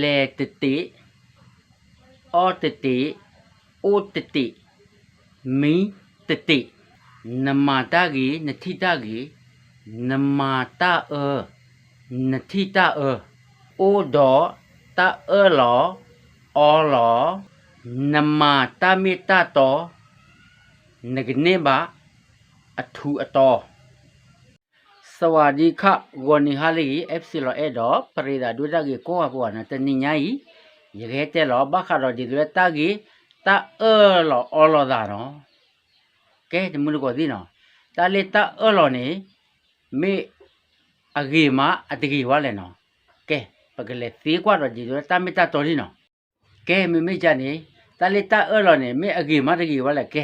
လေတတိအောတတိအိုတတိမီတတိနမတာကြီးနတိတာကြီးနမတာအနတိတာအအိုဒေါ်တာအလောအောလောနမတာမီတာတောနကနေပါအထူအတော် สวัสดีครับวันนี้ฮาลีเอฟซีโลเอดอปริดาดูดากีโกะโกะนะตะนิญายยะเกเตลอบักคาโรดิดุตากีตาเออลออลอดาเนาะแกตมุลโกดิเนาะตาเลตาเออลอนี่เมအဂေမအတကြီးဝါလဲနော်ကဲပကလေသေးกว่าတော့ဒီတော့တမတတော်ဒီနော်ကဲမေမေကြနေတလေတအဲ့လောနေမေအဂေမတကြီးဝါလဲကဲ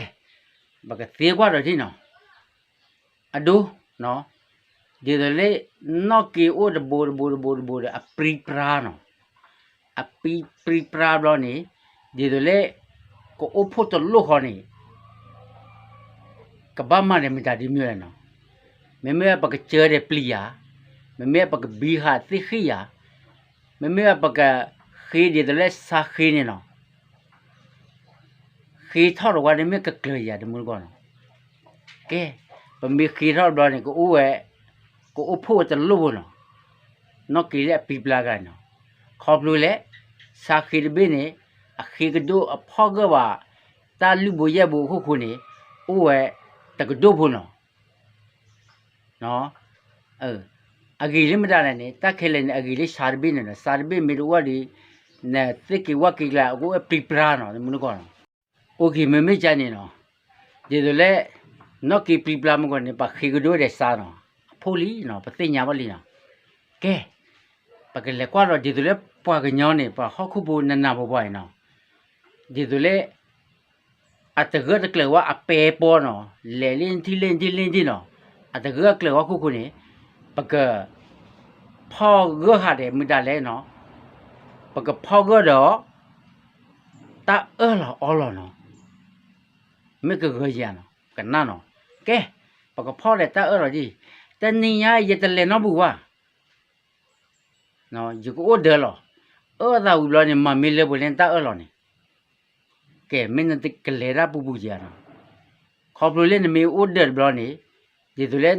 ပကသေးกว่าတော့ဒီနော်အဒူနော် ဒီလေနော့ကီအိုဒဘူဘူဘူဘူအပရီပရာနော်အပီပရီပရာဘလောနေဒီလေကိုအဖို့တလို့ခေါ်နေကဘာမနဲ့မတာဒီမျိုးနော်မမေပကချဲတဲ့ပလီယာမမေပကဘီဟာသိခိယာမမေပကခေဒီလေစာခိနေနော်ခေထောက်တော့ဝါနေမကကလျာဒီမူကောနော် ကဲပမေခေထောက်တော့နေကိုဦးရဲ့ ကိုအဖို့တလို့နော်နော်ကီလက်ပီပလာကနော်ခေါပလူလက်စာခိဒဘင်းနေအခီကဒိုအဖောကဘာတာလူဘရဲ့ဘူခုခုနေအိုးဝဲတကဒိုဖို့နော်နော်အဲအဂီလိမတာနဲ့တက်ခဲလည်းအဂီလိစာရဘင်းနဲ့စာရဘင်းမီရဝဒီနဲ့သိကဝကိလာကိုပီပလာနော်မနကောနော်โอเคမမေချာနေနော်ဒီလိုလေနော်ကီပီပလာမကောနေပါခိကဒိုတဲ့စာနော် ဖိုလီနော်ပသိညာပါလီနော်ကဲပကလေကွာတော့ဒီသူလေပွားကညောင်းနေပါဟောက်ခုဘူနနာဘောပွားနော်ဒီသူလေအတကတကလေဝအပေပေါ်နော်လေလင်းတီလင်းတီလင်းတီနော်အတကကလေဝခုခုနေပကဖောဂဟာတယ်မြတာလဲနော်ပကဖောဂတော့တာအော်လောအော်လောနော်မေကဂရနော်ကနနော်ကဲပကဖောလေတာအော်လောကြီး တနင်္ယာရတလေနော်ဘူးဝါနော်ယူကိုဒဲလောအော်ဒါဦးလောနေမမေလေဘလန်တာအော်လောနေကဲမင်းတကလေရာပူပူကြာနော်ခေါပလိုလေနမေအိုဒဲဘလောနေဒီသူလေ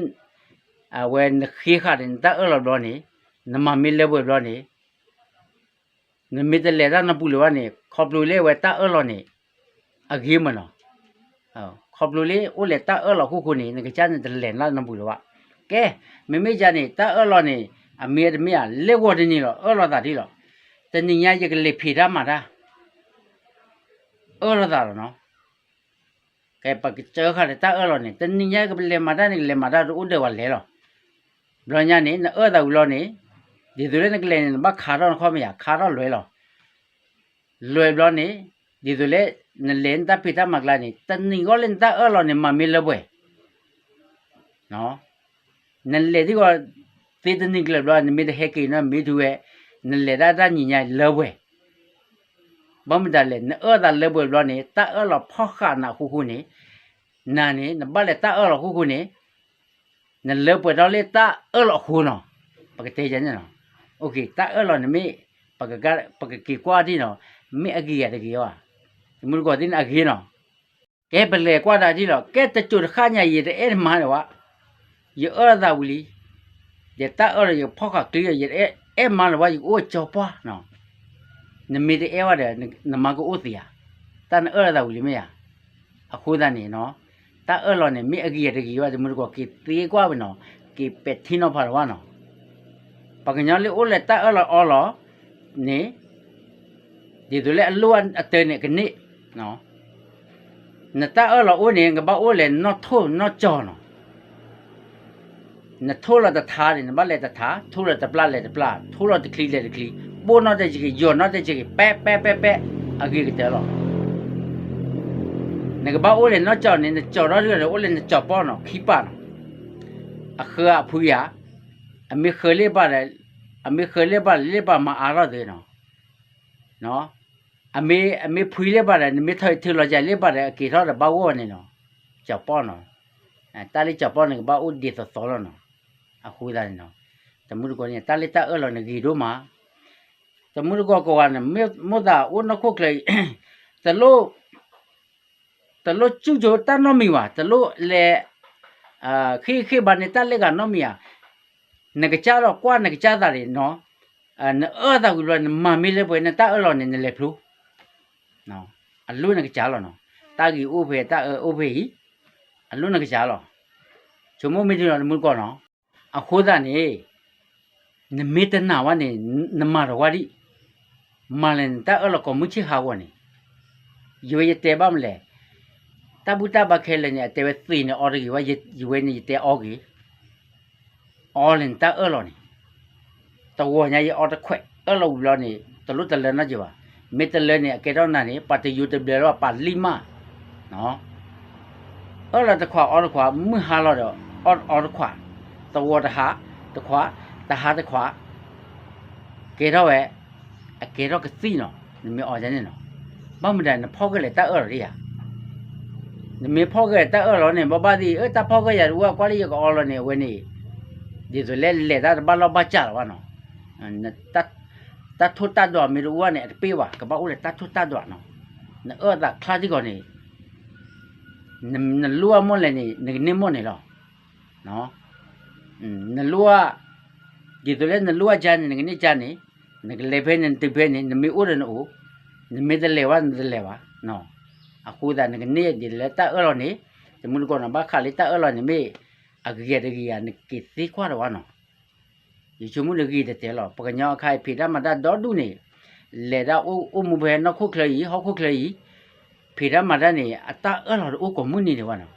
အဝဲနခေခရင်တာအော်လောဘလောနေနမမေလေဘဘလောနေနမေတလေရာနပူလောနေခေါပလိုလေဝဲတာအော်လောနေအဂေးမနော်ဟောခေါပလိုလေအိုလေတာအော်လောခုခုနေငကြတဲ့လေလာနပူလော ကဲမမေကြနေတာအော်လောနေအမေတမေကလက်ဝတ်နေတော့အော်လောတာဒီတော့တနင်္ညာရကလေးဖေတာမှာတာအော်လောတာနော်ကဲပကချေခါတာအော်လောနေတနင်္ညာကလေးမှာတာနေလေမှာတာဥဒေဝလဲလောဘလောညာနေအော်တာဦးလောနေဒီသူလည်းကလေးနေမခါတော့ခေါ်မရခါတော့လွဲလောလွယ်ဘလောနေဒီသူလည်းနလန်တာဖေတာမကလာနေတနင်္ဂောလန်တာအော်လောနေမမေလပွဲနော် nalle di ko te te ni kle bla ni me de heke na me du e nalle da da ni nya le we ba mi da le na e da le we bla ni ta e lo pho kha na hu hu ni na ni na ba le ta e lo hu hu ni na le we da le ta e lo hu no ba ke te jan no okay ta e lo ni me ba ke ga ba ke ki kwa di no me a gi ya de gi wa mu ko din a gi no ကဲပလေကွာတာကြီးတော့ကဲတချို့ခါညာရည်တဲ့အဲ့မှာတော့ ye ora da wuli ye ta ora ye phoka clear ye e e ma la wa ye o cho pa no ne me de e wa de na ma ko o tia ta na ora da wuli me ya a khu da ni no ta ora lo ne me a gi ye de gi wa de mu ko ki ti kwa ba no ki pe thi no pha wa no pa ka nya le o le ta ora o lo ne di du le lu an a te ne ke ni no na ta ora o ne ga ba o le no tho no cho no နထိုးလာတထားတယ်နမလက်တထားထိုးလာတပလလက်တပလထိုးလာတကလီလက်တကလီပိုးနော်တဲ့ကြီးယောနော်တဲ့ကြီးပဲပဲပဲပဲအကြီးကတဲ့လောငကဘာအိုလေနော်ကြောက်နေကြောက်တော့တယ်အိုလေကြောက်ပေါ့နော်ခိပါနော်အခါအဖူရအမေခလေးပါလေအမေခလေးပါလေးပါမအားရသေးနော်နော်အမေအမေဖူလေးပါလေမေထိုင်ထလောကြလေးပါလေကေထောဘာဝနေနော်ကြောက်ပေါ့နော်အဲတားလေးကြောက်ပေါ့နေဘာဥဒီသသောလောနော် အခုဒါနော်တမှုကိုနေတလက်တအလောနေဂီတို့မှာတမှုကောကောကနမေမောတာဝနခုကလေတလို့တလို့ကျူကျတန်နမီဝါတလို့လေအာခိခိဘာနေတက်လေကနမီယာငကကြတော့ကွာငကကြတာလေနော်အနအော်တာကူလောမမီလေပွဲနဲ့တအော်လောနေနေလေဖလူနော်အလူငကကြလောနော်တာကြီးဥဖေတာဥဖေဟီအလူငကကြလောချုံမမီလောမှုကောနော် အခုဒါနေနမေတနာဝနေနမရဝရီမလန်တာအော်လောကမှုချဟာဝနေရွေတဲ့ပါမလဲတဘူတဘခဲလည်းညတဲဝသိနေအော်ရီဝယယဝနေတဲအော်ကြီးအော်လင်တအော်လောနေတဝညာရအော်တခွဲအော်လောလောနေတလူတလနာကြပါမေတလဲနေအကေတော့နာနေပါတယူတဘလရောပါလီမာနော်အော်လာတခွာအော်တခွာမဟာလောတော့အော်အော်တခွာ တဝတဟာတခွာတဟာတခွာကေတော့ဝဲအကေတော့ကစီနော်နမေအော်ကြနေနော်ဘာမဒန်ဖောက်ကလေးတအော်ရီယာနမေဖောက်ကတအော်လောနေဘဘဒီအတဖောက်ကရရူကကွာလီကအော်လောနေဝနေဒီဆိုလဲလဲတာဘာလောဘချာဝါနော်နတတထုတတော့မီရူဝနေပေးဝကပဦးလေတထုတတော့နော်နအော်တာခါဒီကောနေနလူအမလဲနေနေမနေလောနော် နလူအဒီဆိုလဲနလူအချန်နေနေချန်နေနကလေဖဲနေတိဖဲနေနမေဦးရနိုနမေတလေဝနတလေဝနော်အခုဒါငနေဒီလက်တအဲ့လောနေဒီမူကောနဘာခါလေးတအဲ့လောနေမေအကြည့်တကြီးရနေကိသိခွာတော့နော်ဒီချုံမူလကြီးတဲ့လောပကညောခိုင်ဖိဒမဒဒေါ်ဒူနေလေဒါအိုအိုမဘဲနခုခလီဟောခုခလီဖိဒမဒနေအတအဲ့လောအိုကောမူနေတယ်ဝနော်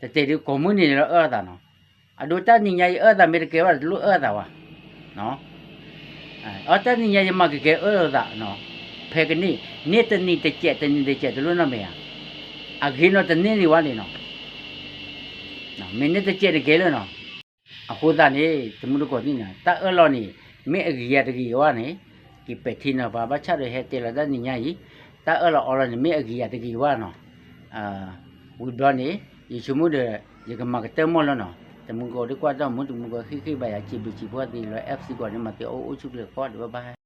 တဲ့တဲ့ဒီကောမူနေလောအဲ့ဒါနော် အဒိုတနိညာယအဲ့ဒါမေကေဝလူအဲ့ဒါဝနော်အဲ့တနိညာယမကေအဲ့ဒါနော်ဖေကနိနေတနိတကြက်တနိတကြက်ဒလို့နမေယအခေနောတနိနေဝါနေနော်နော်မင်းနေတကြက်တကယ်လို့နော်အခုတနေတမှုကောနိနာတအလောနိမေအကြီးရတကြီးဝါနေဒီပတိနာဘာဘချရဟဲတေလာဒနိညာယီတအလောအော်လောနိမေအကြီးရတကြီးဝါနော်အာဝိဒဝနေယေရှုမှုတဲ့ယေကမကတဲမောလောနော် တမှုကောဒီကွာတော့မုတမှုကောခိခိပါယချိပိချိဘောတိလော FC ကောနေမတေအိုအိုချုကလေကောဒဘဘာ